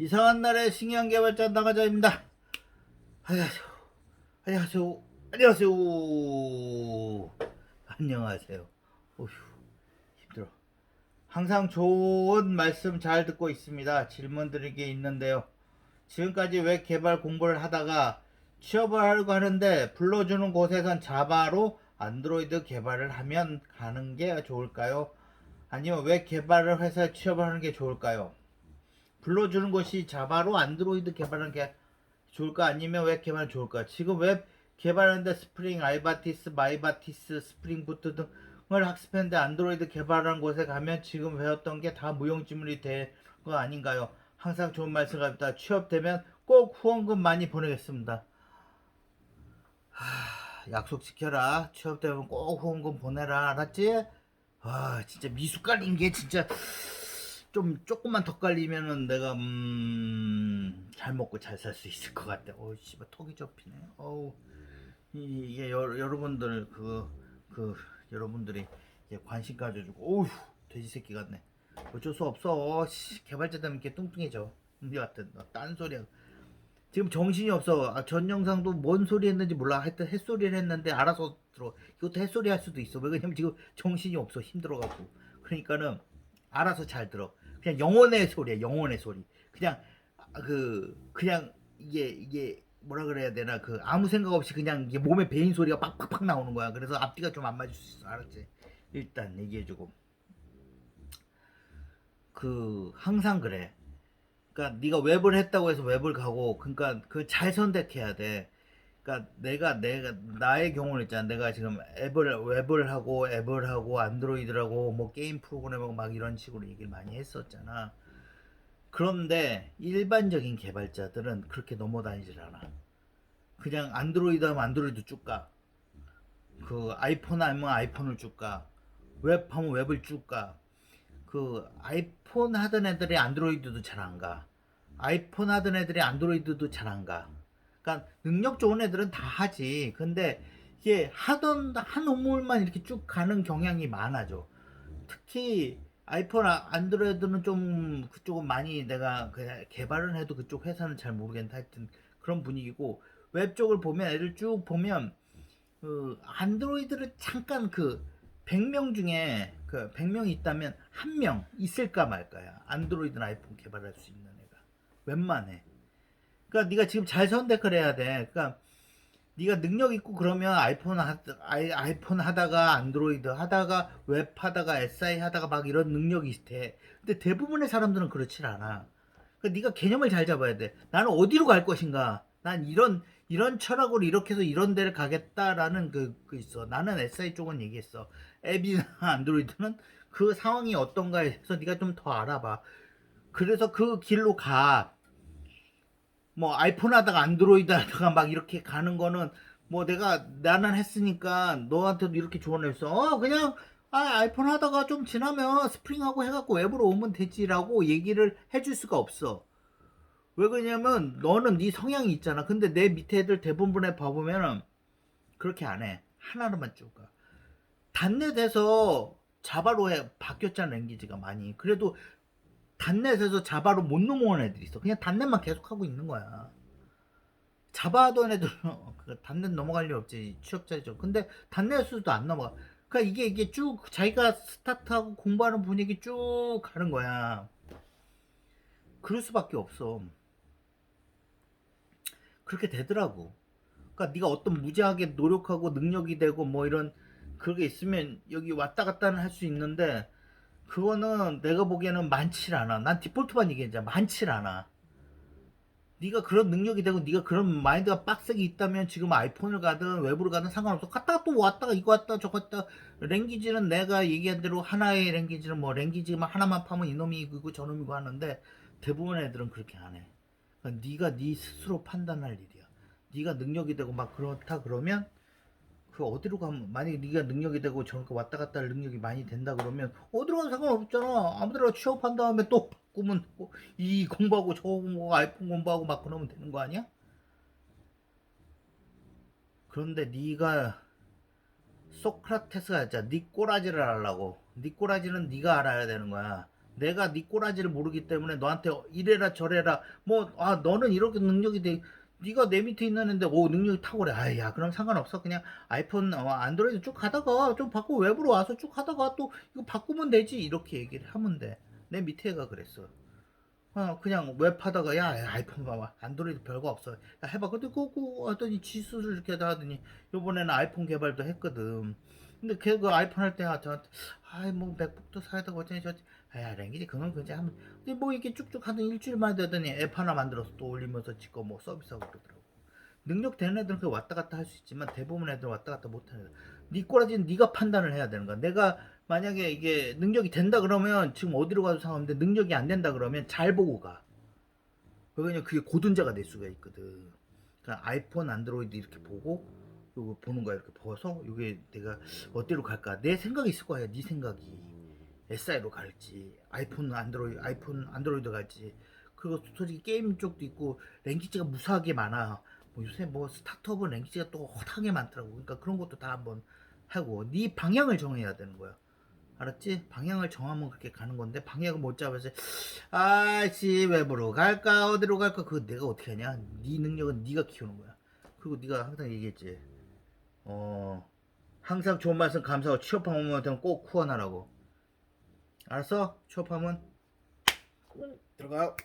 이상한 날의 신기한 개발자 나가자입니다. 안녕하세요. 안녕하세요. 안녕하세요. 안녕하세요. 어휴, 힘들어. 항상 좋은 말씀 잘 듣고 있습니다. 질문 드릴 게 있는데요. 지금까지 웹 개발 공부를 하다가 취업을 하려고 하는데 불러주는 곳에선 자바로 안드로이드 개발을 하면 가는 게 좋을까요? 아니면 웹 개발을 회사에 취업을 하는 게 좋을까요? 불러주는 곳이 자바로 안드로이드 개발하는 게 좋을까? 아니면 웹 개발이 좋을까? 지금 웹 개발하는데 스프링, 아이바티스, 마이바티스, 스프링 부트 등을 학습했는데 안드로이드 개발하는 곳에 가면 지금 배웠던 게 다 무용지물이 될 거 아닌가요? 항상 좋은 말씀 감사합니다. 취업되면 꼭 후원금 많이 보내겠습니다. 하, 약속 지켜라. 취업되면 꼭 후원금 보내라. 알았지? 아, 진짜 미숫가루인 게 진짜 좀 조금만 더 깔리면은 내가 음 잘 먹고 잘 살 수 있을 것 같아. 어우 씨발 턱이 접히네. 어우 이- 이게 여, 여러분들 그그 여러분들이 이제 관심 가져주고 어우 돼지 새끼 같네. 어쩔 수 없어. 씨, 개발자 되면 이렇게 뚱뚱해져. 우리 같은 어, 딴 소리야. 지금 정신이 없어. 아, 전 영상도 뭔 소리 했는지 몰라. 하여튼 햇소리를 했는데 알아서 들어. 이것도 햇소리 할 수도 있어. 왜냐면 지금 정신이 없어. 힘들어갖고. 그러니까는 알아서 잘 들어. 그냥 영혼의 소리야. 영혼의 소리. 그냥 아, 그 그냥 이게 이게 뭐라 그래야 되나 그 아무 생각 없이 그냥 이게 몸에 배인 소리가 빡빡빡 나오는 거야. 그래서 앞뒤가 좀 안 맞을 수 있어. 알았지? 일단 얘기해주고. 그 항상 그래. 그러니까 네가 웹을 했다고 해서 웹을 가고 그러니까 그 잘 선택해야 돼. 그러니까 내가 내가 나의 경우는 있잖아. 내가 지금 앱을 웹을 하고 앱을 하고 안드로이드라고 뭐 게임 프로그램하고 막 이런 식으로 얘기를 많이 했었잖아. 그런데 일반적인 개발자들은 그렇게 넘어다니질 않아. 그냥 안드로이드 하면 안드로이드 쭉 가. 그 아이폰 하면 아이폰을 쭉 가. 웹 하면 웹을 쭉 가. 그 아이폰 하던 애들이 안드로이드도 잘 안 가. 아이폰 하던 애들이 안드로이드도 잘 안 가. 그러니까 능력 좋은 애들은 다 하지. 근데 이게 하던 한 우물만 이렇게 쭉 가는 경향이 많아져. 특히 아이폰, 아- 안드로이드는 좀 그쪽은 많이 내가 그냥 개발은 해도 그쪽 회사는 잘 모르겠는데 하여튼 그런 분위기고 웹 쪽을 보면 애들 쭉 보면 그 안드로이드를 잠깐 그 100명 중에 그 100명이 있다면 한 명 있을까 말까야. 안드로이드나 아이폰 개발할 수 있는 애가. 웬만해. 그러니까 네가 지금 잘 선택을 해야 돼. 그러니까 네가 능력 있고 그러면 아이폰 하, 아이, 아이폰 하다가 안드로이드 하다가 웹 하다가 SI 하다가 막 이런 능력이 돼. 근데 대부분의 사람들은 그렇진 않아. 그러니까 네가 개념을 잘 잡아야 돼. 나는 어디로 갈 것인가? 난 이런 이런 철학으로 이렇게 해서 이런 데를 가겠다라는 그, 그 있어. 나는 SI 쪽은 얘기했어. 앱이나 안드로이드는 그 상황이 어떤가 해서 네가 좀 더 알아봐. 그래서 그 길로 가. 뭐 아이폰 하다가 안드로이드 하다가 막 이렇게 가는 거는 뭐 내가 나는 했으니까 너한테도 이렇게 조언했어. 어 그냥 아 아이폰 하다가 좀 지나면 스프링하고 해갖고 웹으로 오면 되지라고 얘기를 해줄 수가 없어. 왜 그러냐면 너는 네 성향이 있잖아. 근데 내 밑에 애들 대부분에 봐보면은 그렇게 안 해. 하나로만 쭉 가. 단넷에서 자바로 해 바뀌었잖아 랭귀지가 많이. 그래도 단넷에서 자바로 못 넘어온 애들이 있어. 그냥 단넷만 계속 하고 있는 거야. 자바 하던 애들은 그 단넷 넘어갈 일 없지 취업자죠. 근데 단넷에서도 안 넘어가. 그러니까 이게 이게 쭉 자기가 스타트하고 공부하는 분위기 쭉 가는 거야. 그럴 수밖에 없어. 그렇게 되더라고. 그러니까 네가 어떤 무지하게 노력하고 능력이 되고 뭐 이런 그게 있으면 여기 왔다 갔다 는 할 수 있는데 그거는 내가 보기에는 많질 않아. 난 디폴트만 얘기하자. 많질 않아. 네가 그런 능력이 되고 네가 그런 마인드가 빡세게 있다면 지금 아이폰을 가든 웹으로 가든 상관없어. 갔다가 또 왔다가 이거 왔다 저거 왔다. 랭귀지는 내가 얘기한 대로 하나의 랭귀지는 뭐 랭귀지만 하나만 파면 이놈이 이고 저놈이고 하는데 대부분 애들은 그렇게 안 해. 그러니까 네가 네 스스로 판단할 일이야. 네가 능력이 되고 막 그렇다 그러면 그 어디로 가면 만약에 네가 능력이 되고 저렇게 왔다 갔다 할 능력이 많이 된다 그러면 어디로 가도 상관없잖아. 아무데나 취업한 다음에 또 바꾸면 또이 공부하고 저 공부하고 아이폰 공부하고 막 그러면 되는 거 아니야? 그런데 네가 소크라테스가 진짜 네 꼬라지를 알라고. 네 꼬라지는 네가 알아야 되는 거야. 내가 네 꼬라지를 모르기 때문에 너한테 이래라 저래라 뭐 아 너는 이렇게 능력이 돼 네가 내 밑에 있는 애인데 오 능력이 탁월해. 아야 그럼 상관없어. 그냥 아이폰 어, 안드로이드 쭉 하다가 좀 바꾸고 웹으로 와서 쭉 하다가 또 이거 바꾸면 되지. 이렇게 얘기를 하면 돼내 밑에 애가 그랬어. 어 그냥 웹 하다가 야 야, 아이폰 봐봐. 안드로이드 별거 없어. 야 해봐. 근데 그거 하더니 지수를 이렇게 다 하더니 요번에는 아이폰 개발도 했거든. 근데 걔 그 아이폰 할 때 저한테 아이 뭐 맥북도 사야 되고 어쩌니 저쩌니 야 랭귀지. 그건 그냥 하면 근데 뭐 이렇게 쭉쭉 하더니 일주일만 되더니 앱 하나 만들어서 또 올리면서 지거 뭐 서비스하고 그러더라고. 능력 되는 애들은 그 왔다 갔다 할 수 있지만 대부분 애들은 왔다 갔다 못하는 애들. 네 꼬라지는 네가 판단을 해야 되는 거야. 내가 만약에 이게 능력이 된다 그러면 지금 어디로 가도 상관없는데 능력이 안 된다 그러면 잘 보고 가. 왜냐면 그게 고든자가 될 수가 있거든. 그러니까 아이폰 안드로이드 이렇게 보고 요거 보는 거야. 이렇게 보아서 이게 내가 어디로 갈까? 내 생각이 있을 거야. 네 생각이 SI로 갈지 아이폰 안드로이드 아이폰 안드로이드 갈지 그리고 솔직히 게임 쪽도 있고 랭귀지가 무수하게 많아. 뭐 요새 뭐 스타트업은 랭귀지가 또 허하게 많더라고. 그러니까 그런 것도 다 한번 하고. 네 방향을 정해야 되는 거야. 알았지? 방향을 정하면 그렇게 가는 건데 방향을 못 잡아서 아씨 웹으로 갈까 어디로 갈까? 그거 내가 어떻게 하냐? 네 능력은 네가 키우는 거야. 그리고 네가 항상 얘기했지. 어 항상 좋은 말씀 감사하고 취업하면 꼭 후원하라고 알았어? 취업하면 들어가